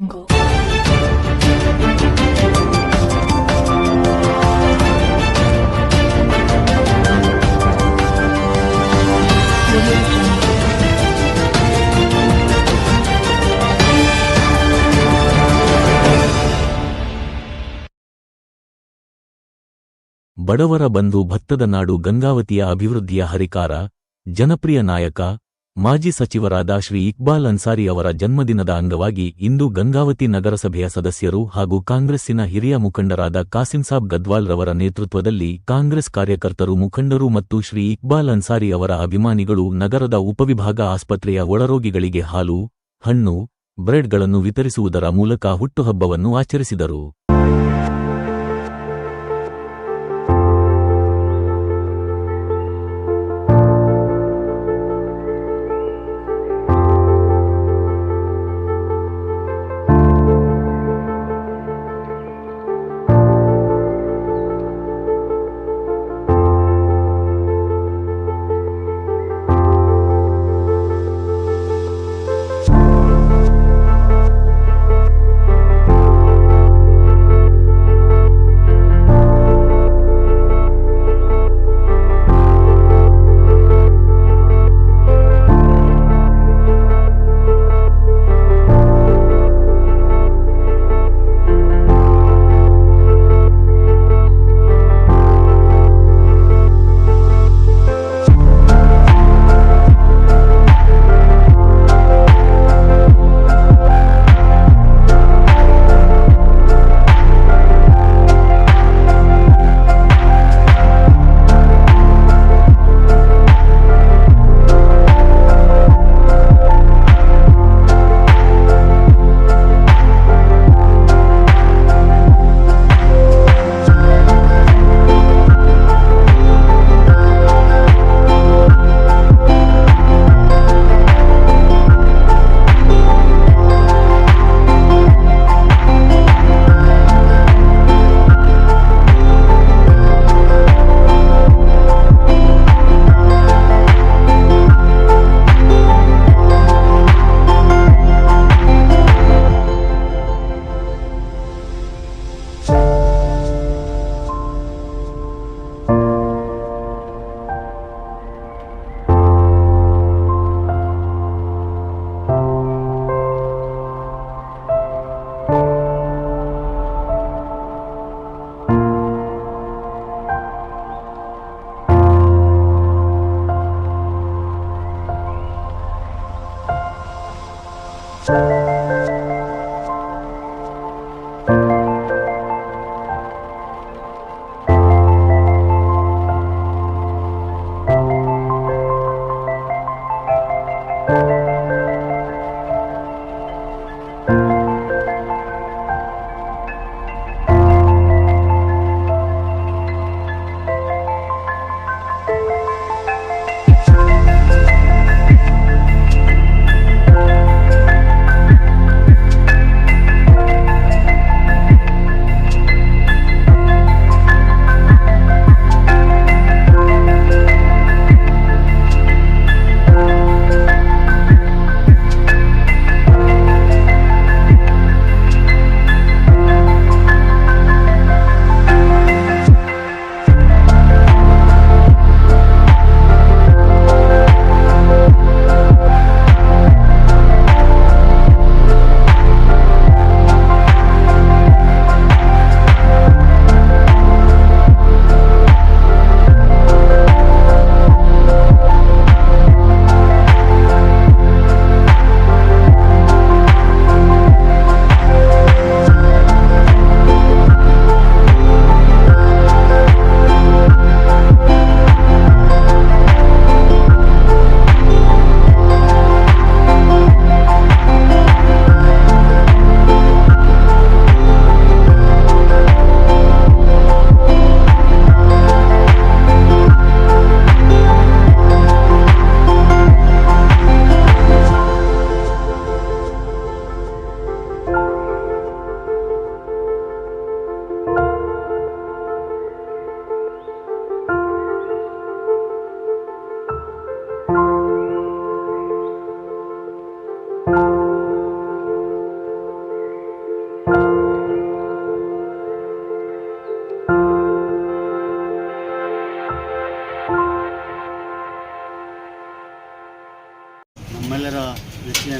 거. ಬಡವರ ಬಂಧು ಭತ್ತದ ನಾಡು ಗಂಗಾವತಿಯ ಅಭಿವೃದ್ಧಿಯ ಹರಿಕಾರ ಜನಪ್ರಿಯ ನಾಯಕ ಮಾಜಿ ಸಚಿವರಾದ ಶ್ರೀ ಇಕ್ಬಾಲ್ ಅನ್ಸಾರಿ ಅವರ ಜನ್ಮದಿನದ ಅಂಗವಾಗಿ ಇಂದು ಗಂಗಾವತಿ ನಗರಸಭೆಯ ಸದಸ್ಯರು ಹಾಗೂ ಕಾಂಗ್ರೆಸ್ಸಿನ ಹಿರಿಯ ಮುಖಂಡರಾದ ಕಾಸಿಂಸಾಬ್ ಗದ್ವಾಲ್ ರವರ ನೇತೃತ್ವದಲ್ಲಿ ಕಾಂಗ್ರೆಸ್ ಕಾರ್ಯಕರ್ತರು ಮುಖಂಡರು ಮತ್ತು ಶ್ರೀ ಇಕ್ಬಾಲ್ ಅನ್ಸಾರಿ ಅವರ ಅಭಿಮಾನಿಗಳು ನಗರದ ಉಪವಿಭಾಗ ಆಸ್ಪತ್ರೆಯ ಒಳರೋಗಿಗಳಿಗೆ ಹಾಲು, ಹಣ್ಣು, ಬ್ರೆಡ್ಗಳನ್ನು ವಿತರಿಸುವುದರ ಮೂಲಕ ಹುಟ್ಟುಹಬ್ಬವನ್ನು ಆಚರಿಸಿದರು.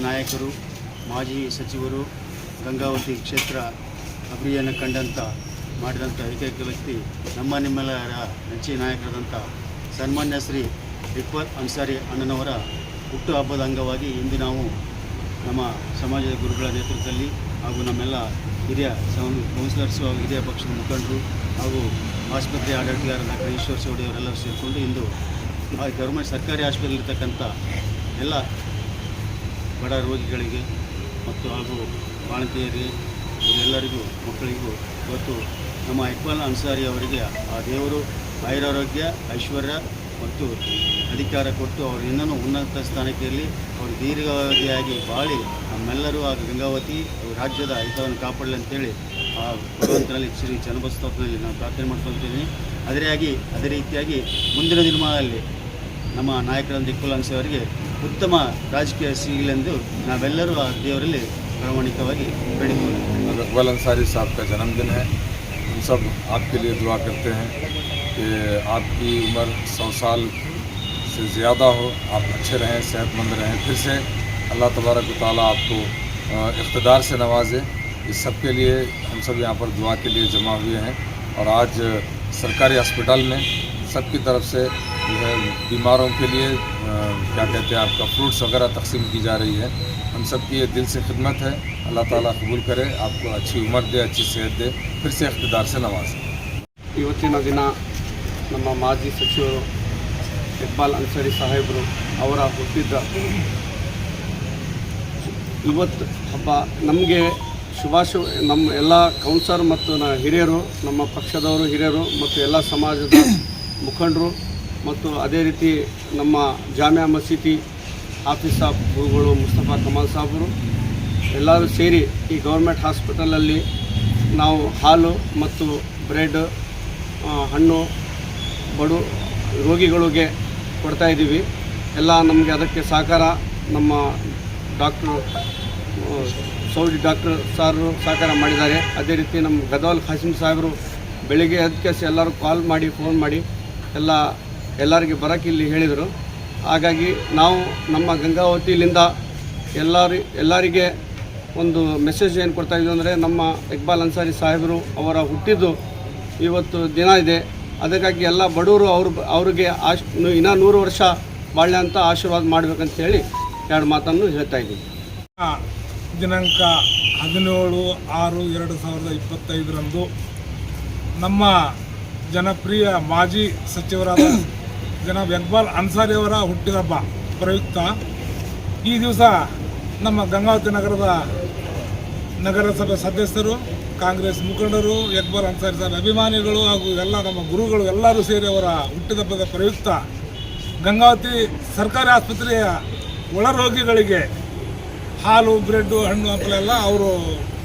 ನಾಯಕರು, ಮಾಜಿ ಸಚಿವರು, ಗಂಗಾವತಿ ಕ್ಷೇತ್ರ ಅಭಿವೃದ್ಧಿಯನ್ನು ಕಂಡಂಥ ಮಾಡಿದಂಥ ಏಕೈಕ ವ್ಯಕ್ತಿ, ನಮ್ಮ ನಿಮ್ಮೆಲ್ಲರ ನೆಚ್ಚಿನ ನಾಯಕರಾದಂಥ ಸನ್ಮಾನ್ಯ ಶ್ರೀ ಇಕ್ಬಾಲ್ ಅನ್ಸಾರಿ ಅಣ್ಣನವರ ಹುಟ್ಟುಹಬ್ಬದ ಅಂಗವಾಗಿ ಇಂದು ನಾವು ನಮ್ಮ ಸಮಾಜದ ಗುರುಗಳ ನೇತೃತ್ವದಲ್ಲಿ ಹಾಗೂ ನಮ್ಮೆಲ್ಲ ಹಿರಿಯ ಕೌನ್ಸಿಲರ್ಸು ಹಾಗೂ ಹಿರಿಯ ಪಕ್ಷದ ಮುಖಂಡರು ಹಾಗೂ ಆಸ್ಪತ್ರೆ ಆಡಳಿತಗಾರ ಡಾಕ್ಟರ್ ಈಶ್ವರ್ ಸೌಡಿ ಸೇರಿಕೊಂಡು ಇಂದು ಗೌರ್ಮೆಂಟ್ ಸರ್ಕಾರಿ ಆಸ್ಪತ್ರೆ ಇರ್ತಕ್ಕಂಥ ಎಲ್ಲ ಬಡ ರೋಗಿಗಳಿಗೆ ಮತ್ತು ಹಾಗೂ ಬಾಣಂತಿಯರಿಗೆ ಎಲ್ಲರಿಗೂ ಮಕ್ಕಳಿಗೂ ಇವತ್ತು ನಮ್ಮ ಇಕ್ಬಾಲ್ ಅನ್ಸಾರಿ ಅವರಿಗೆ ಆ ದೇವರು ಆಯುರಾರೋಗ್ಯ, ಐಶ್ವರ್ಯ ಮತ್ತು ಅಧಿಕಾರ ಕೊಟ್ಟು ಅವರು ಇನ್ನೂ ಉನ್ನತ ಸ್ಥಾನಕ್ಕೆ ಇರಲಿ ಅವರು ದೀರ್ಘಾವಧಿಯಾಗಿ ಬಾಳಿ ನಮ್ಮೆಲ್ಲರೂ ಆ ಗಂಗಾವತಿ ರಾಜ್ಯದ ಹಿತವನ್ನು ಕಾಪಾಡಲಿ ಅಂತೇಳಿ ಆ ಭಗವಂತನಲ್ಲಿ ಶ್ರೀ ಚನ್ನಬಸವನಲ್ಲಿ ನಾನು ಪ್ರಾರ್ಥನೆ ಮಾಡ್ಕೊಳ್ತೀನಿ. ಅದರೇ ಆಗಿ ಅದೇ ರೀತಿಯಾಗಿ ಮುಂದಿನ ದಿನಮಾನದಲ್ಲಿ ನಮ್ಮ ನಾಯಕರಾದ ಇಕ್ಬಾಲ್ ಅನ್ಸಾರಿ ಅವರಿಗೆ ಉತ್ತಮ ರಾಜಕೀಯ ಸಿಗಲೆಂದು ನಾವೆಲ್ಲರೂ ಆ ದೇವರಲ್ಲಿ ಪ್ರಾಮಾಣಿಕವಾಗಿ ಬೇಡಿಕೊಳ್ಳುತ್ತೇವೆ अब इकबाल अंसारी साहब का जन्मदिन है हम सब आपके लिए दुआ करते हैं कि आपकी उम्र सौ साल से ज़्यादा हो आप अच्छे रहें सेहतमंद रहें फिर से अल्लाह तबारक व ताली आपको अ, इक़्तदार से नवाजे इस सब के लिए हम सब यहाँ पर दुआ के लिए जमा हुए हैं और आज सरकारी अस्पताल में सबकी तरफ से जो है बीमारों के लिए अ, क्या कहते हैं आपका फ्रूट्स वगैरह तकसीम की जा रही है हम सब की ये दिल से खिदमत है अल्लाह ताला कबूल करे आपको अच्छी उम्र दे अच्छी सेहत दे फिर से इक़्तदार से नवाजे ಇವತ್ತಿನ ದಿನ ನಮ್ಮ ಮಾಜಿ ಸಚಿವರು ಇಕ್ಬಾಲ್ ಅನ್ಸರಿ ಸಾಹೇಬರು ಅವರ ಹುಟ್ಟಿದ್ದ ಇವತ್ತು ಹಬ್ಬ ನಮಗೆ ಶುಭಾಶು ನಮ್ಮ ಎಲ್ಲ ಕೌನ್ಸಲರ್ ಮತ್ತು ನ ಹಿರಿಯರು ನಮ್ಮ ಪಕ್ಷದವರು ಹಿರಿಯರು ಮತ್ತು ಎಲ್ಲ ಸಮಾಜದ ಮುಖಂಡರು ಮತ್ತು ಅದೇ ರೀತಿ ನಮ್ಮ ಜಾಮಿಯಾ ಮಸೀದಿ ಆಫೀಸ್ ಆಫ್ ಗುರುಗಳು ಮುಸ್ತಫಾ ಕಮಾಲ್ ಸಾಹೇಬರು ಎಲ್ಲರೂ ಸೇರಿ ಈ ಗೌರ್ಮೆಂಟ್ ಹಾಸ್ಪಿಟಲಲ್ಲಿ ನಾವು ಹಾಲು ಮತ್ತು ಬ್ರೆಡ್ ಹಣ್ಣು, ಬಡು ರೋಗಿಗಳಿಗೆ ಕೊಡ್ತಾ ಇದ್ದೀವಿ. ಎಲ್ಲ ನಮಗೆ ಅದಕ್ಕೆ ಸಹಕಾರ. ನಮ್ಮ ಡಾಕ್ಟ್ರು ಸೌಜಿ ಡಾಕ್ಟರ್ ಸಾರು ಸಹಕಾರ ಮಾಡಿದ್ದಾರೆ. ಅದೇ ರೀತಿ ನಮ್ಮ ಗದವಲ್ ಖಾಸಿಂ ಸಾಹೇಬರು ಬೆಳಿಗ್ಗೆ ಅದಕ್ಕೆ ಎಲ್ಲರೂ ಕಾಲ್ ಮಾಡಿ, ಫೋನ್ ಮಾಡಿ, ಎಲ್ಲ ಎಲ್ಲರಿಗೆ ಬರೋಕ್ಕೆ ಇಲ್ಲಿ ಹೇಳಿದರು. ಹಾಗಾಗಿ ನಾವು ನಮ್ಮ ಗಂಗಾವತಿಲಿಂದ ಎಲ್ಲರಿ, ಎಲ್ಲರಿಗೆ ಒಂದು ಮೆಸೇಜ್ ಏನು ಕೊಡ್ತಾ ಇದ್ದೀವಿ ಅಂದರೆ ನಮ್ಮ ಇಕ್ಬಾಲ್ ಅನ್ಸಾರಿ ಸಾಹೇಬರು ಅವರ ಹುಟ್ಟಿದ್ದು ಇವತ್ತು ದಿನ ಇದೆ. ಅದಕ್ಕಾಗಿ ಎಲ್ಲ ಬಡವರು ಅವ್ರ, ಅವ್ರಿಗೆ ಆಶ್, ಇನ್ನೂ ನೂರು ವರ್ಷ ಬಾಳ್ಯ ಅಂತ ಆಶೀರ್ವಾದ ಮಾಡಬೇಕಂತ ಹೇಳಿ ಎರಡು ಮಾತನ್ನು ಹೇಳ್ತಾ ಇದ್ದೀವಿ ದಿನಾಂಕ ಹದಿನೇಳು ಆರು ಎರಡು ಸಾವಿರದ ಇಪ್ಪತ್ತೈದರಂದು ನಮ್ಮ ಜನಪ್ರಿಯ ಮಾಜಿ ಸಚಿವರಾದ ಜನಾಬ್ ಇಕ್ಬಾಲ್ ಅನ್ಸಾರಿ ಅವರ ಹುಟ್ಟಿದಬ್ಬ ಪ್ರಯುಕ್ತ. ಈ ದಿವಸ ನಮ್ಮ ಗಂಗಾವತಿ ನಗರದ ನಗರಸಭೆ ಸದಸ್ಯರು, ಕಾಂಗ್ರೆಸ್ ಮುಖಂಡರು ಇಕ್ಬಾಲ್ ಅನ್ಸಾರಿ ಸರ್ ಅಭಿಮಾನಿಗಳು ಹಾಗೂ ಎಲ್ಲ ನಮ್ಮ ಗುರುಗಳು ಎಲ್ಲರೂ ಸೇರಿ ಅವರ ಹುಟ್ಟಿದಬ್ಬದ ಪ್ರಯುಕ್ತ. ಗಂಗಾವತಿ ಸರ್ಕಾರಿ ಆಸ್ಪತ್ರೆಯ ಒಳರೋಗಿಗಳಿಗೆ ಹಾಲು, ಬ್ರೆಡ್ಡು, ಹಣ್ಣು ಹಂಪಲೆಲ್ಲ ಅವರು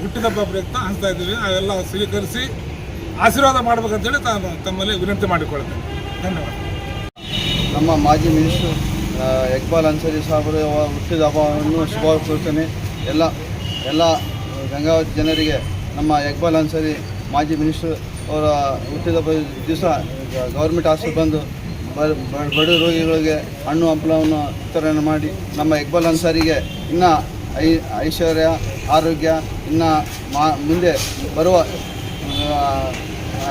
ಹುಟ್ಟಿದಬ್ಬ ಪ್ರಯುಕ್ತ ಹಂಚ್ತಾ ಇದ್ದೀವಿ. ಅವೆಲ್ಲ ಸ್ವೀಕರಿಸಿ ಆಶೀರ್ವಾದ ಮಾಡ್ಬೇಕಂತೇಳಿ ತಾನು ತಮ್ಮಲ್ಲಿ ವಿನಂತಿ ಮಾಡಿಕೊಳ್ತೇನೆ ಧನ್ಯವಾದ. ನಮ್ಮ ಮಾಜಿ ಮಿನಿಸ್ಟ್ರು ಎಕ್ಬಾಲ್ ಅನ್ಸರಿ ಸಾಹೇಬರು ಹುಟ್ಟಿದ ಹಬ್ಬವನ್ನು ಶುಭಾಕೋಸ್ತೇನೆ ಎಲ್ಲ ಎಲ್ಲ ಗಂಗಾವತಿ ಜನರಿಗೆ ನಮ್ಮ ಎಕ್ಬಾಲ್ ಅನ್ಸರಿ ಮಾಜಿ ಮಿನಿಸ್ಟ್ರು ಅವರ ಹುಟ್ಟಿದ ದಿವಸ ಗೌರ್ಮೆಂಟ್ ಆಸ್ಪತ್ರೆ ಬಂದು ಬಡ ರೋಗಿಗಳಿಗೆ ಹಣ್ಣು, ಹಂಪಲವನ್ನು ವಿತರಣೆ ಮಾಡಿ ನಮ್ಮ ಎಕ್ಬಾಲ್ ಅನ್ಸಾರಿಗೆ ಇನ್ನೂ ಐ, ಐಶ್ವರ್ಯ, ಆರೋಗ್ಯ, ಇನ್ನು ಮಾ, ಮುಂದೆ ಬರುವ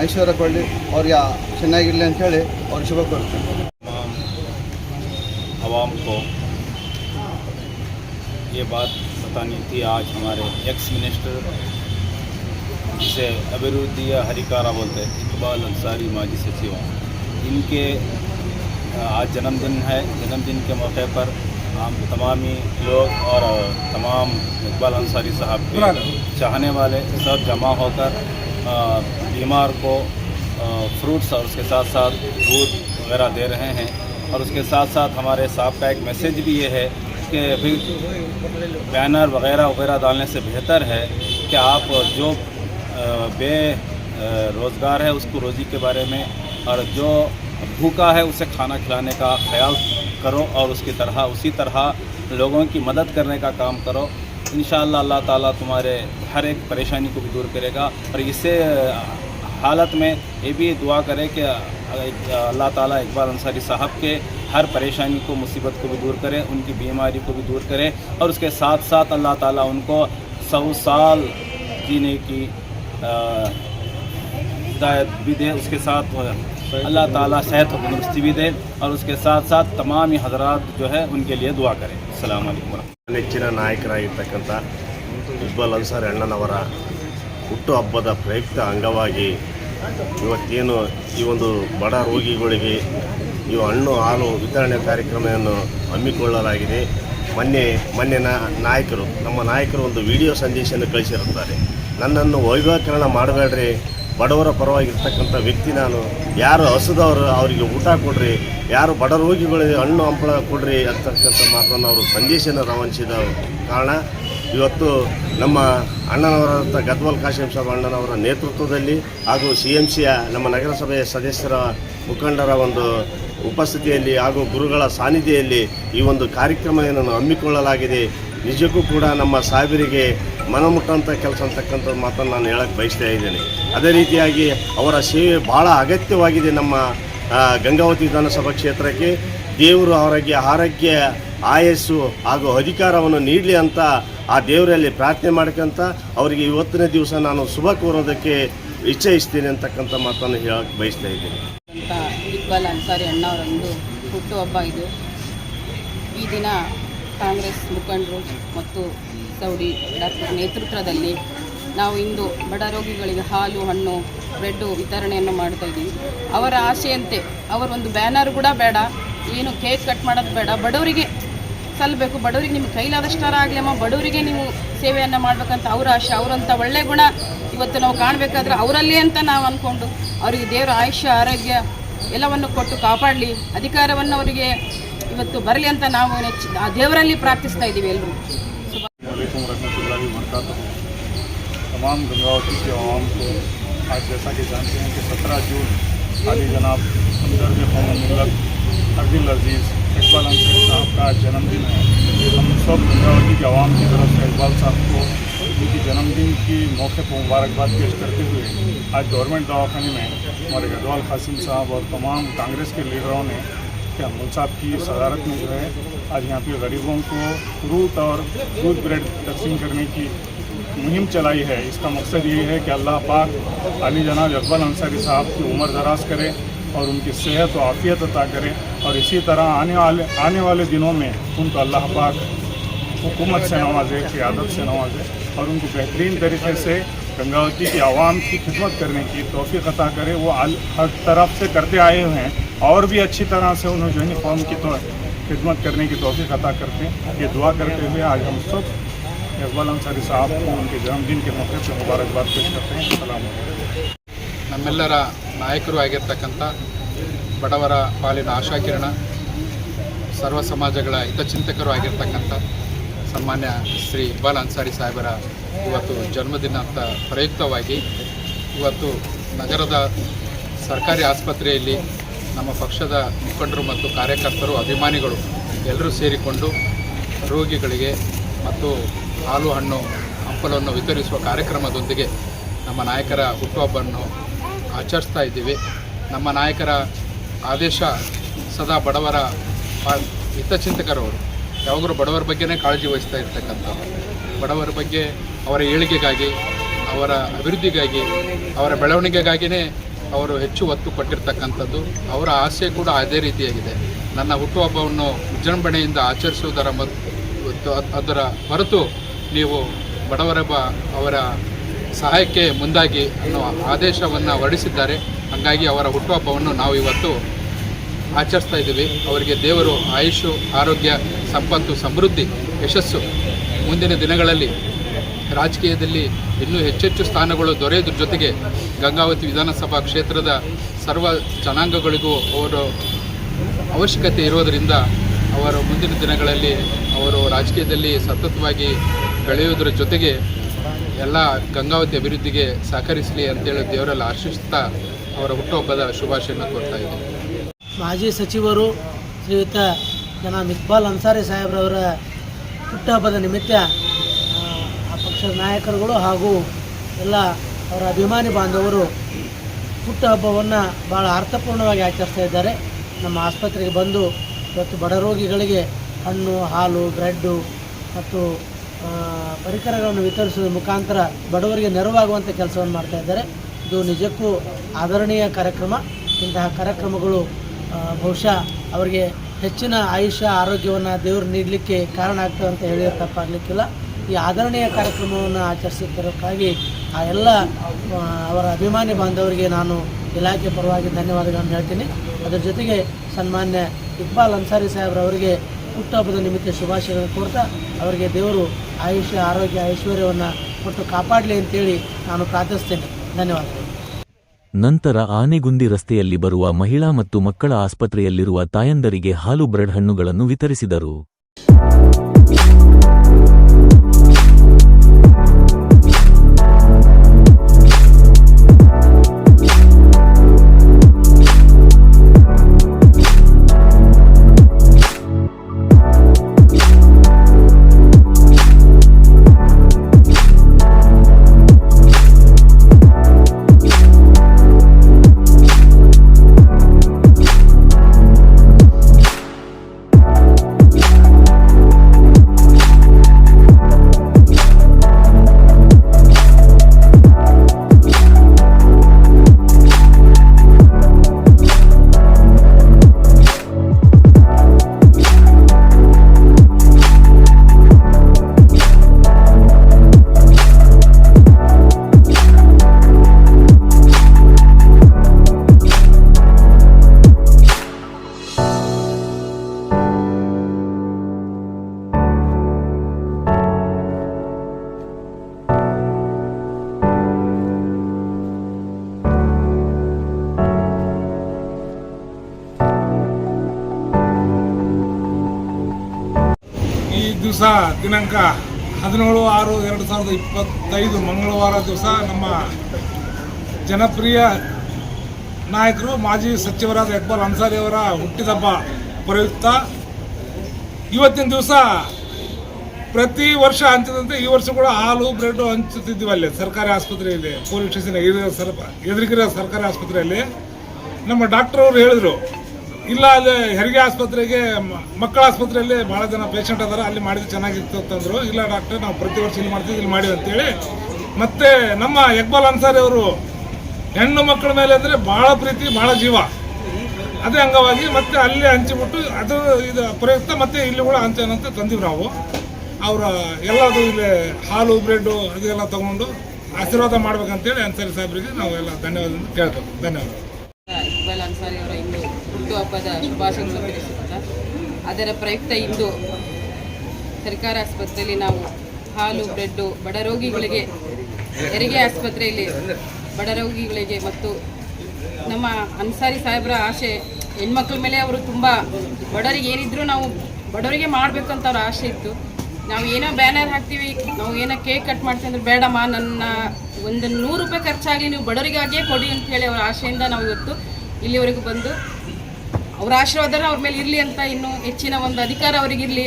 ಐಶ್ವರ್ಯ ಕೊಡಲಿ. ಅವ್ರಿಗೆ ಚೆನ್ನಾಗಿರಲಿ ಅಂಥೇಳಿ ಅವ್ರಿಗೆ ಶುಭ ಕೊಡ್ತೀನಿ आवाम को ये बात बतानी थी आज हमारे एक्स मिनिस्टर जिसे अबिरुद्दी या हरिकारा बोलते हैं इकबाल अंसारी माजी सचिव इनके आज जन्मदिन है। जन्मदिन के मौके पर हम तमामी लोग और तमाम इकबाल अंसारी साहब के चाहने वाले सब जमा होकर बीमार को फ्रूट्स और उसके साथ साथ दूध वगैरह दे रहे हैं। और उसके साथ साथ हमारे साहब का एक मैसेज भी ये है कि अभी बैनर वगैरह वगैरह डालने से बेहतर है कि आप जो बे रोज़गार है उसको रोज़ी के बारे में और जो भूखा है उसे खाना खिलाने का ख्याल करो और उसकी तरह, उसी तरह लोगों की मदद करने का काम करो। इन अल्लाह ताला तुम्हारे हर एक परेशानी को भी दूर करेगा और इससे हालत में ये भी दुआ करें कि अल्लाह ताला इकबाल अंसारी साहब के हर परेशानी को मुसीबत को भी दूर करें उनकी बीमारी को भी दूर करें और उसके साथ साथ अल्लाह ताला उनको सौ साल जीने की अ, हिदायत भी दे उसके साथ अल्लाह ताला सेहत और तंदुरुस्ती भी दे और उसके साथ साथ तमाम ही हजरात जो है उनके लिए दुआ करें अल्लाम ನೆಚ್ಚಿನ ನಾಯಕರಾಗಿರ್ತಕ್ಕಂಥ ಇಕ್ಬಾಲ್ ಅನ್ಸಾರಿ ಅಣ್ಣನವರ ಹುಟ್ಟುಹಬ್ಬದ ಪ್ರಯುಕ್ತ ಅಂಗವಾಗಿ ಇವತ್ತೇನು ಈ ಒಂದು ಬಡ ರೋಗಿಗಳಿಗೆ ಈ ಹಣ್ಣು, ಹಾಲು ವಿತರಣೆ ಕಾರ್ಯಕ್ರಮವನ್ನು ಹಮ್ಮಿಕೊಳ್ಳಲಾಗಿದೆ. ಮೊನ್ನೆ ಮೊನ್ನೆ ನಾಯಕರು, ನಮ್ಮ ನಾಯಕರು ಒಂದು ವಿಡಿಯೋ ಸಂದೇಶವನ್ನು ಕಳಿಸಿರುತ್ತಾರೆ. ನನ್ನನ್ನು ವೈಭವೀಕರಣ ಮಾಡಬೇಡ್ರಿ. ಬಡವರ ಪರವಾಗಿರ್ತಕ್ಕಂಥ ವ್ಯಕ್ತಿ ನಾನು. ಯಾರು ಹಸುದವರು, ಅವರಿಗೆ ಊಟ ಕೊಡ್ರಿ. ಯಾರು ಬಡ ರೋಗಿಗಳಿಗೆ ಹಣ್ಣು ಹಂಪಳ ಕೊಡ್ರಿ ಅಂತಕ್ಕಂಥ ಮಾತನ್ನು ಅವರು ಸಂದೇಶನ ರವಾನಿಸಿದ ಕಾರಣ ಇವತ್ತು ನಮ್ಮ ಅಣ್ಣನವರಂಥ ಗದ್ವಾಲ್ ಕಾಶಿಂ ಸಾಬ್ ಅಣ್ಣನವರ ನೇತೃತ್ವದಲ್ಲಿ ಹಾಗೂ ಸಿ ಎಂ ಸಿಯ ನಮ್ಮ ನಗರಸಭೆಯ ಸದಸ್ಯರ ಮುಖಂಡರ ಒಂದು ಉಪಸ್ಥಿತಿಯಲ್ಲಿ ಹಾಗೂ ಗುರುಗಳ ಸಾನ್ನಿಧ್ಯದಲ್ಲಿ ಈ ಒಂದು ಕಾರ್ಯಕ್ರಮವನ್ನು ಹಮ್ಮಿಕೊಳ್ಳಲಾಗಿದೆ. ನಿಜಕ್ಕೂ ಕೂಡ ನಮ್ಮ ಸಾಹೇಬರಿಗೆ ಮನಮುಟ್ಟಂಥ ಕೆಲಸ ಅಂತಕ್ಕಂಥ ಮಾತನ್ನು ನಾನು ಹೇಳಕ್ಕೆ ಬಯಸ್ತಾ ಇದ್ದೇನೆ. ಅದೇ ರೀತಿಯಾಗಿ ಅವರ ಸೇವೆ ಭಾಳ ಅಗತ್ಯವಾಗಿದೆ ನಮ್ಮ ಗಂಗಾವತಿ ವಿಧಾನಸಭಾ ಕ್ಷೇತ್ರಕ್ಕೆ. ದೇವರು ಅವರಿಗೆ ಆರೋಗ್ಯ ಆಯಸ್ಸು ಹಾಗೂ ಅಧಿಕಾರವನ್ನು ನೀಡಲಿ ಅಂತ ಆ ದೇವರಲ್ಲಿ ಪ್ರಾರ್ಥನೆ ಮಾಡ್ಕೊಂತ ಅವರಿಗೆ ಇವತ್ತಿನ ದಿವಸ ನಾನು ಶುಭ ಕೋರೋದಕ್ಕೆ ಇಚ್ಛಯಿಸ್ತೀನಿ ಅಂತಕ್ಕಂಥ ಮಾತನ್ನು ಹೇಳಕ್ಕೆ ಬಯಸ್ತಾ ಇದ್ದೀನಿ. ಅಂತ ಇಕ್ಬಾಲ್ ಅನ್ಸಾರಿ ಅಣ್ಣವರೊಂದು ಹುಟ್ಟುಹಬ್ಬ ಇದು. ಈ ದಿನ ಕಾಂಗ್ರೆಸ್ ಮುಖಂಡರು ಮತ್ತು ಸೌಡಿ ಡಾಕ್ಟರ್ ನೇತೃತ್ವದಲ್ಲಿ ನಾವು ಇಂದು ಬಡ ರೋಗಿಗಳಿಗೆ ಹಾಲು, ಹಣ್ಣು, ಬ್ರೆಡ್ಡು ವಿತರಣೆಯನ್ನು ಮಾಡ್ತಾ ಇದ್ದೀವಿ. ಅವರ ಆಸೆಯಂತೆ, ಅವರೊಂದು ಬ್ಯಾನರ್ ಕೂಡ ಬೇಡ, ಏನು ಕೇಕ್ ಕಟ್ ಮಾಡೋದು ಬೇಡ, ಬಡವರಿಗೆ ಸಲ್ಲಬೇಕು ಬಡವರಿಗೆ ನಿಮ್ಗೆ ಕೈಲಾದಷ್ಟಾರ ಆಗಲಿ ಅಮ್ಮ ಬಡವರಿಗೆ ನೀವು ಸೇವೆಯನ್ನು ಮಾಡ್ಬೇಕಂತ ಅವರ ಆಶೆ ಅವರಂಥ ಒಳ್ಳೆ ಗುಣ ಇವತ್ತು ನಾವು ಕಾಣಬೇಕಾದ್ರೆ ಅವರಲ್ಲಿ ಅಂತ ನಾವು ಅಂದ್ಕೊಂಡು ಅವರಿಗೆ ದೇವರ ಆಯುಷ್ಯ ಆರೋಗ್ಯ ಎಲ್ಲವನ್ನು ಕೊಟ್ಟು ಕಾಪಾಡಲಿ ಅಧಿಕಾರವನ್ನು ಅವರಿಗೆ ಇವತ್ತು ಬರಲಿ ಅಂತ ನಾವು ನೆಚ್ಚ ಆ ದೇವರಲ್ಲಿ ಪ್ರಾರ್ಥಿಸ್ತಾ ಇದ್ದೀವಿ ಎಲ್ಲರೂ वालेकुम रहमतुल्लाहि व बरकातहू तमाम गंगावती के आवाम को आज जैसा कि जानते हैं कि 17 जून अली जनाब हमदर्द कौम मिलत अब्दुल अजीज़ इकबाल अंसारी साहब का जन्मदिन है। हम सब गंगावती के आवाम की तरफ़ से इकबाल साहब को उनकी जन्मदिन की मौके पर मुबारकबाद पेश करते हुए आज गवर्नमेंट दवाखाने में हमारे गढ़वाल कासिम साहब और तमाम कांग्रेस के लीडरों ने कि अमोल साहब की सदारत में जो है, आज यहाँ पे गरीबों को फ्रूट और दूध ब्रेड तकसीम करने की मुहिम चलाई है। इसका मकसद ये है कि अल्लाह पाक अली जनाब अकबल अंसारी साहब की उम्र दराज करे और उनकी सेहत व आफियत अता करें और इसी तरह आने वाले आने वाले दिनों में उनको अल्लाह पाक हुकूमत से नवाजे, क़्यादत से नवाजे और उनको बेहतरीन तरीके से गंगावती की आवाम की खिदमत करने की तोफ़ी अता करे। वो हर तरफ़ से करते आए हुए हैं और भी अच्छी तरह से उन्हें जो है कौम की तो खिदमत करने की तोफ़ी अता करते हैं। ये दुआ करते हुए आज हम सब इकबाल अंसारी साहब को उनके जन्मदिन के मौके पर मुबारकबाद पेश करते हैं। सलाम ನಮ್ಮೆಲ್ಲರ ನಾಯಕರು ಆಗಿರ್ತಕ್ಕಂಥ ಬಡವರ ಪಾಲಿನ ಆಶಾಕಿರಣ ಸರ್ವ ಸಮಾಜಗಳ ಹಿತಚಿಂತಕರು ಆಗಿರ್ತಕ್ಕಂಥ ಸನ್ಮಾನ್ಯ ಶ್ರೀ ಇಕ್ಬಾಲ್ ಅನ್ಸಾರಿ ಸಾಹೇಬರ ಇವತ್ತು ಜನ್ಮದಿನ ಅಂತ ಪ್ರಯುಕ್ತವಾಗಿ ಇವತ್ತು ನಗರದ ಸರ್ಕಾರಿ ಆಸ್ಪತ್ರೆಯಲ್ಲಿ ನಮ್ಮ ಪಕ್ಷದ ಮುಖಂಡರು ಮತ್ತು ಕಾರ್ಯಕರ್ತರು, ಅಭಿಮಾನಿಗಳು ಎಲ್ಲರೂ ಸೇರಿಕೊಂಡು ರೋಗಿಗಳಿಗೆ ಮತ್ತು ಹಾಲು ಹಣ್ಣು ಹಂಪಲನ್ನು ವಿತರಿಸುವ ಕಾರ್ಯಕ್ರಮದೊಂದಿಗೆ ನಮ್ಮ ನಾಯಕರ ಹುಟ್ಟುಹಬ್ಬವನ್ನು ಆಚರಿಸ್ತಾ ಇದ್ದೀವಿ. ನಮ್ಮ ನಾಯಕರ ಆದೇಶ ಸದಾ ಬಡವರ ಹಿತಚಿಂತಕರವರು. ಯಾವಾಗಲೂ ಬಡವರ ಬಗ್ಗೆನೇ ಕಾಳಜಿ ವಹಿಸ್ತಾ ಇರ್ತಕ್ಕಂಥವ್ರು. ಬಡವರ ಬಗ್ಗೆ ಅವರ ಏಳಿಗೆಗಾಗಿ, ಅವರ ಅಭಿವೃದ್ಧಿಗಾಗಿ, ಅವರ ಬೆಳವಣಿಗೆಗಾಗಿಯೇ ಅವರು ಹೆಚ್ಚು ಒತ್ತು ಕೊಟ್ಟಿರ್ತಕ್ಕಂಥದ್ದು. ಅವರ ಆಸೆ ಕೂಡ ಅದೇ ರೀತಿಯಾಗಿದೆ. ನನ್ನ ಹುಟ್ಟುಹಬ್ಬವನ್ನು ವಿಜೃಂಭಣೆಯಿಂದ ಆಚರಿಸುವುದರ ಮತ್ತು ಅದರ ಹೊರತು ನೀವು ಬಡವರ ಬ ಅವರ ಸಹಾಯಕ್ಕೆ ಮುಂದಾಗಿ ಅನ್ನೋ ಆದೇಶವನ್ನು ಹೊರಡಿಸಿದ್ದಾರೆ. ಹಾಗಾಗಿ ಅವರ ಹುಟ್ಟುಹಬ್ಬವನ್ನು ನಾವು ಇವತ್ತು ಆಚರಿಸ್ತಾ ಇದ್ದೀವಿ. ಅವರಿಗೆ ದೇವರು ಆಯುಷು, ಆರೋಗ್ಯ, ಸಂಪತ್ತು, ಸಮೃದ್ಧಿ, ಯಶಸ್ಸು ಮುಂದಿನ ದಿನಗಳಲ್ಲಿ ರಾಜಕೀಯದಲ್ಲಿ ಇನ್ನೂ ಹೆಚ್ಚೆಚ್ಚು ಸ್ಥಾನಗಳು ದೊರೆಯೋದ್ರ ಜೊತೆಗೆ ಗಂಗಾವತಿ ವಿಧಾನಸಭಾ ಕ್ಷೇತ್ರದ ಸರ್ವ ಜನಾಂಗಗಳಿಗೂ ಅವರು ಅವಶ್ಯಕತೆ ಇರೋದರಿಂದ ಅವರು ಮುಂದಿನ ದಿನಗಳಲ್ಲಿ ಅವರು ರಾಜಕೀಯದಲ್ಲಿ ಸತತವಾಗಿ ಬೆಳೆಯುವುದರ ಜೊತೆಗೆ ಎಲ್ಲ ಗಂಗಾವತಿ ಅಭಿವೃದ್ಧಿಗೆ ಸಹಕರಿಸಲಿ ಅಂತೇಳಿ ದೇವರಲ್ಲಿ ಆಶಿಸ್ತಾ ಅವರ ಹುಟ್ಟುಹಬ್ಬದ ಶುಭಾಶಯನ ಕೋರ್ತಾ ಇದ್ದೀನಿ. ಮಾಜಿ ಸಚಿವರು ಶ್ರೀಯುತ ಜನಾಬ್ ಇಕ್ಬಾಲ್ ಅನ್ಸಾರಿ ಸಾಹೇಬ್ರವರ ಹುಟ್ಟುಹಬ್ಬದ ನಿಮಿತ್ತ ಆ, ಪಕ್ಷದ ನಾಯಕರುಗಳು ಹಾಗೂ ಎಲ್ಲ ಅವರ ಅಭಿಮಾನಿ ಬಾಂಧವರು ಹುಟ್ಟುಹಬ್ಬವನ್ನು ಭಾಳ ಅರ್ಥಪೂರ್ಣವಾಗಿ ಆಚರಿಸ್ತಾ ಇದ್ದಾರೆ. ನಮ್ಮ ಆಸ್ಪತ್ರೆಗೆ ಬಂದು ಇವತ್ತು ಬಡ ರೋಗಿಗಳಿಗೆ ಹಣ್ಣು ಹಾಲು ಬ್ರೆಡ್ಡು ಮತ್ತು ಪರಿಕರಗಳನ್ನು ವಿತರಿಸುವ ಮುಖಾಂತರ ಬಡವರಿಗೆ ನೆರವಾಗುವಂಥ ಕೆಲಸವನ್ನು ಮಾಡ್ತಾ ಇದ್ದಾರೆ. ಇದು ನಿಜಕ್ಕೂ ಆದರಣೀಯ ಕಾರ್ಯಕ್ರಮ. ಇಂತಹ ಕಾರ್ಯಕ್ರಮಗಳು ಬಹುಶಃ ಅವರಿಗೆ ಹೆಚ್ಚಿನ ಆಯುಷ್ಯ, ಆರೋಗ್ಯವನ್ನು ದೇವರು ನೀಡಲಿಕ್ಕೆ ಕಾರಣ ಆಗ್ತದೆ ಅಂತ ಹೇಳಿದ್ರೆ ತಪ್ಪಾಗಲಿಕ್ಕಿಲ್ಲ. ಈ ಆದರಣೀಯ ಕಾರ್ಯಕ್ರಮವನ್ನು ಆಚರಿಸುತ್ತಿರೋಕ್ಕಾಗಿ ಆ ಎಲ್ಲ ಅವರ ಅಭಿಮಾನಿ ಬಾಂಧವರಿಗೆ ನಾನು ಇಲಾಖೆ ಪರವಾಗಿ ಧನ್ಯವಾದಗಳನ್ನು ಹೇಳ್ತೀನಿ. ಅದರ ಜೊತೆಗೆ ಸನ್ಮಾನ್ಯ ಇಕ್ಬಾಲ್ ಅನ್ಸಾರಿ ಸಾಹೇಬ್ರವರಿಗೆ ಹುಟ್ಟುಹಬ್ಬದ ನಿಮಿತ್ತ ಶುಭಾಶಯಗಳನ್ನು ಕೋರ್ತಾ ಅವರಿಗೆ ದೇವರು ಆಯುಷ್ಯ, ಆರೋಗ್ಯ, ಐಶ್ವರ್ಯವನ್ನು ಕೊಟ್ಟು ಕಾಪಾಡಲಿ ಅಂತೇಳಿ ನಾನು ಪ್ರಾರ್ಥಿಸ್ತೇನೆ. ಧನ್ಯವಾದಗಳು. ನಂತರ ಆನೆಗುಂದಿ ರಸ್ತೆಯಲ್ಲಿ ಬರುವ ಮಹಿಳಾ ಮತ್ತು ಮಕ್ಕಳ ಆಸ್ಪತ್ರೆಯಲ್ಲಿರುವ ತಾಯಂದರಿಗೆ ಹಾಲು, ಬ್ರೆಡ್ ಹಣ್ಣುಗಳನ್ನು ವಿತರಿಸಿದರು. ದಿನಾಂಕ ಹದಿನೇಳು ಆರು ಎರಡು ಸಾವಿರದ ಇಪ್ಪತ್ತೈದು ಮಂಗಳವಾರ ದಿವಸ ನಮ್ಮ ಜನಪ್ರಿಯ ನಾಯಕರು ಮಾಜಿ ಸಚಿವರಾದ ಇಕ್ಬಾಲ್ ಅನ್ಸಾರಿ ಅವರ ಹುಟ್ಟಿದಬ್ಬ ಪ್ರಯುಕ್ತ ಇವತ್ತಿನ ದಿವಸ ಪ್ರತಿ ವರ್ಷ ಹಂಚದಂತೆ ಈ ವರ್ಷ ಕೂಡ ಹಾಲು, ಬ್ರೆಡ್ ಹಂಚುತ್ತಿದ್ದೀವಿ ಅಲ್ಲಿ ಸರ್ಕಾರಿ ಆಸ್ಪತ್ರೆಯಲ್ಲಿ. ಪೊಲೀಸ್ ಸ್ಟೇಷನ್ ಎದುರಿಗಿರೋ ಸರ್ಕಾರಿ ಆಸ್ಪತ್ರೆಯಲ್ಲಿ. ನಮ್ಮ ಡಾಕ್ಟರ್ ಅವರು ಹೇಳಿದ್ರು ಇಲ್ಲ ಅಲ್ಲಿ ಹೆರಿಗೆ ಆಸ್ಪತ್ರೆಗೆ ಮಕ್ಕಳ ಆಸ್ಪತ್ರೆಯಲ್ಲಿ ಭಾಳ ಜನ ಪೇಷಂಟ್ ಅದಾರ. ಅಲ್ಲಿ ಮಾಡಿದ್ರೆ ಚೆನ್ನಾಗಿತ್ತು ಅಂತಂದ್ರು ಇಲ್ಲ ಡಾಕ್ಟರ್ ನಾವು ಪ್ರತಿ ವರ್ಷ ಇಲ್ಲಿ ಮಾಡ್ತೀವಿ, ಇಲ್ಲಿ ಮಾಡಿ ಅಂತೇಳಿ. ಮತ್ತೆ ನಮ್ಮ ಯಕ್ಬಾಲ್ ಅನ್ಸಾರಿ ಅವರು, ಹೆಣ್ಣು ಮಕ್ಕಳ ಮೇಲೆ ಅಂದರೆ ಭಾಳ ಪ್ರೀತಿ ಭಾಳ ಜೀವ. ಅದೇ ಅಂಗವಾಗಿ ಮತ್ತೆ ಅಲ್ಲಿ ಹಂಚಿಬಿಟ್ಟು ಅದು ಇದು ಪ್ರಯುಕ್ತ ಮತ್ತೆ ಇಲ್ಲಿ ಕೂಡ ಹಂಚೋಣಂತ ತಂದೀವಿ ನಾವು. ಅವರ ಎಲ್ಲದು ಇಲ್ಲಿ ಹಾಲು, ಬ್ರೆಡ್ಡು ಅದೆಲ್ಲ ತಗೊಂಡು ಆಶೀರ್ವಾದ ಮಾಡ್ಬೇಕಂತೇಳಿ ಅನ್ಸಾರಿ ಸಾಹೇಬ್ರಿಗೆ ನಾವು ಎಲ್ಲ ಧನ್ಯವಾದ ಕೇಳ್ತೇವೆ. ಧನ್ಯವಾದ ಇಕ್ಬಾಲ್ ಅನ್ಸಾರಿ ಅವರ ಇಂದು ಹುಟ್ಟುಹಬ್ಬದ ಶುಭಾಶಯಗಳನ್ನು ತಿಳಿಸುತ್ತಾ ಅದರ ಪ್ರಯುಕ್ತ ಇಂದು ಸರ್ಕಾರಿ ಆಸ್ಪತ್ರೆಯಲ್ಲಿ ನಾವು ಹಾಲು ಬ್ರೆಡ್ಡು ಬಡ ರೋಗಿಗಳಿಗೆ, ಹೆರಿಗೆ ಆಸ್ಪತ್ರೆಯಲ್ಲಿ ಬಡ ರೋಗಿಗಳಿಗೆ ಮತ್ತು ನಮ್ಮ ಅನ್ಸಾರಿ ಸಾಹೇಬರ ಆಸೆ ಹೆಣ್ಮಕ್ಳ ಮೇಲೆ ಅವರು ತುಂಬ ಬಡವರಿಗೆ ಏನಿದ್ರು ನಾವು ಬಡವರಿಗೆ ಮಾಡಬೇಕು ಅಂತ ಅವ್ರ ಆಸೆ ಇತ್ತು. ನಾವು ಏನೋ ಬ್ಯಾನರ್ ಹಾಕ್ತೀವಿ, ನಾವು ಏನೋ ಕೇಕ್ ಕಟ್ ಮಾಡ್ತೀವಿ ಅಂದ್ರೆ ಬೇಡಮ್ಮ, ನನ್ನ ಒಂದು ನೂರು ರೂಪಾಯಿ ಖರ್ಚಾಗಲಿ, ನೀವು ಬಡವರಿಗಾಗಿಯೇ ಕೊಡಿ ಅಂತ ಹೇಳಿ ಅವರ ಆಶೆಯಿಂದ ನಾವು ಇವತ್ತು ಇಲ್ಲಿವರೆಗೂ ಬಂದು ಅವರ ಆಶೀರ್ವಾದ ಅವ್ರ ಮೇಲೆ ಇರಲಿ ಅಂತ ಇನ್ನು ಹೆಚ್ಚಿನ ಒಂದು ಅಧಿಕಾರ ಅವರಿಗಿರಲಿ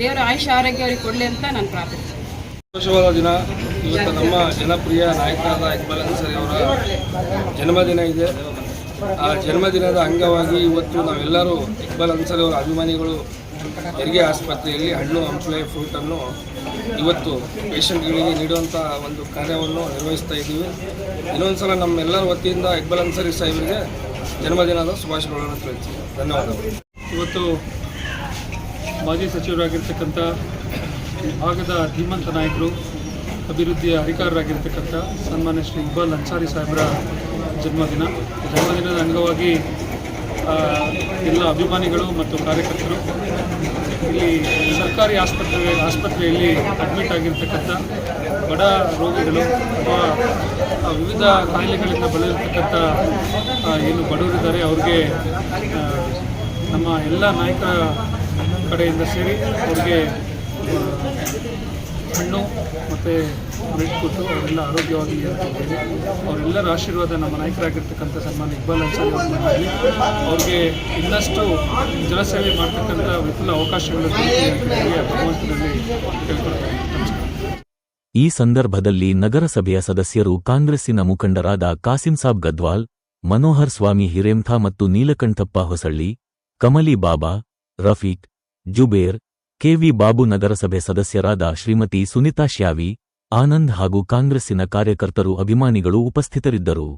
ದೇವರ ಆಯುಷ ಆರೋಗ್ಯ ಅವ್ರಿಗೆ ಕೊಡಲಿ ಅಂತ ನಾನು ಪ್ರಾರ್ಥಿಸ್ತೀನಿ. ಸಂತೋಷವಾದ ದಿನ. ಇವತ್ತು ನಮ್ಮ ಜನಪ್ರಿಯ ನಾಯಕರಾದ ಇಕ್ಬಾಲ್ ಅನ್ಸರಿ ಅವರ ಜನ್ಮದಿನ ಇದೆ. ಆ ಜನ್ಮದಿನದ ಅಂಗವಾಗಿ ಇವತ್ತು ನಾವೆಲ್ಲರೂ ಇಕ್ಬಾಲ್ ಅನ್ಸರಿ ಅವರ ಅಭಿಮಾನಿಗಳು ಹೆರಿಗೆ ಆಸ್ಪತ್ರೆಯಲ್ಲಿ ಹಣ್ಣು, ಹಂಪಲೆ ಫ್ರೂಟನ್ನು ಇವತ್ತು ಪೇಷಂಟ್ಗಳಿಗೆ ನೀಡುವಂಥ ಒಂದು ಕಾರ್ಯವನ್ನು ನಿರ್ವಹಿಸ್ತಾ ಇದ್ದೀವಿ. ಇನ್ನೊಂದು ಸಲ ನಮ್ಮೆಲ್ಲರ ವತಿಯಿಂದ ಇಕ್ಬಾಲ್ ಅನ್ಸರಿ ಸಾಹೇಬರಿಗೆ ಜನ್ಮದಿನದ ಶುಭಾಶಯಗಳನ್ನು ತಿಳಿಸ್ತೀನಿ ಧನ್ಯವಾದಗಳು. ಇವತ್ತು ಮಾಜಿ ಸಚಿವರಾಗಿರ್ತಕ್ಕಂಥ ಭಾಗದ ಧೀಮಂತ ನಾಯಕರು, ಅಭಿವೃದ್ಧಿಯ ಅಧಿಕಾರರಾಗಿರ್ತಕ್ಕಂಥ ಸನ್ಮಾನ್ಯ ಶ್ರೀ ಇಕ್ಬಾಲ್ ಅನ್ಸಾರಿ ಸಾಹೇಬರ ಜನ್ಮದಿನ. ಜನ್ಮದಿನದ ಅಂಗವಾಗಿ ಎಲ್ಲ ಅಭಿಮಾನಿಗಳು ಮತ್ತು ಕಾರ್ಯಕರ್ತರು ಇಲ್ಲಿ ಸರ್ಕಾರಿ ಆಸ್ಪತ್ರೆ, ಆಸ್ಪತ್ರೆಯಲ್ಲಿ ಅಡ್ಮಿಟ್ ಆಗಿರ್ತಕ್ಕಂಥ ಬಡ ರೋಗಿಗಳು ಅಥವಾ ವಿವಿಧ ಕಾಯಿಲೆಗಳಿಂದ ಬಳಲಿರ್ತಕ್ಕಂಥ ಏನು ಬಡವರಿದ್ದಾರೆ, ಅವ್ರಿಗೆ ನಮ್ಮ ಎಲ್ಲ ನಾಯಕರ ಕಡೆಯಿಂದ ಸೇರಿ ಅವ್ರಿಗೆ ಹಣ್ಣು ಮತ್ತು ಬ್ರೆಡ್ ಕೊಟ್ಟು ಅವರೆಲ್ಲ ಆರೋಗ್ಯವಾಗಿ ಇರ್ತಿದ್ದೇವೆ ಅವರೆಲ್ಲರ ಆಶೀರ್ವಾದ ನಮ್ಮ ನಾಯಕರಾಗಿರ್ತಕ್ಕಂಥ ಸನ್ಮಾನ ಇಕ್ಬಾಲ್ ಅನ್ಸಾರಿ ಅವ್ರಿಗೆ ಇನ್ನಷ್ಟು ಜನಸೇವೆ ಮಾಡ್ತಕ್ಕಂಥ ವಿಪುಲ ಅವಕಾಶಗಳನ್ನು ಭಗವಂತನಲ್ಲಿ ಕೇಳ್ಕೊಳ್ತೇನೆ. ನಮಸ್ಕಾರ ಈ ಸಂದರ್ಭದಲ್ಲಿ ನಗರಸಭೆಯ ಸದಸ್ಯರು ಕಾಂಗ್ರೆಸ್ಸಿನ ಮುಖಂಡರಾದ ಕಾಸಿಂಸಾಬ್ ಗದ್ವಾಲ್, ಮನೋಹರ್ ಸ್ವಾಮಿ ಹಿರೇಂಥ ಮತ್ತು ನೀಲಕಂಠಪ್ಪ ಹೊಸಳ್ಳಿ, ಕಮಲಿ ಬಾಬಾ, ರಫೀಕ್, ಜುಬೇರ್, ಕೆವಿ ಬಾಬು ನಗರಸಭೆ ಸದಸ್ಯರಾದ ಶ್ರೀಮತಿ ಸುನಿತಾ ಶ್ಯಾವಿ, ಆನಂದ್ ಹಾಗೂ ಕಾಂಗ್ರೆಸ್ಸಿನ ಕಾರ್ಯಕರ್ತರು ಅಭಿಮಾನಿಗಳು ಉಪಸ್ಥಿತರಿದ್ದರು.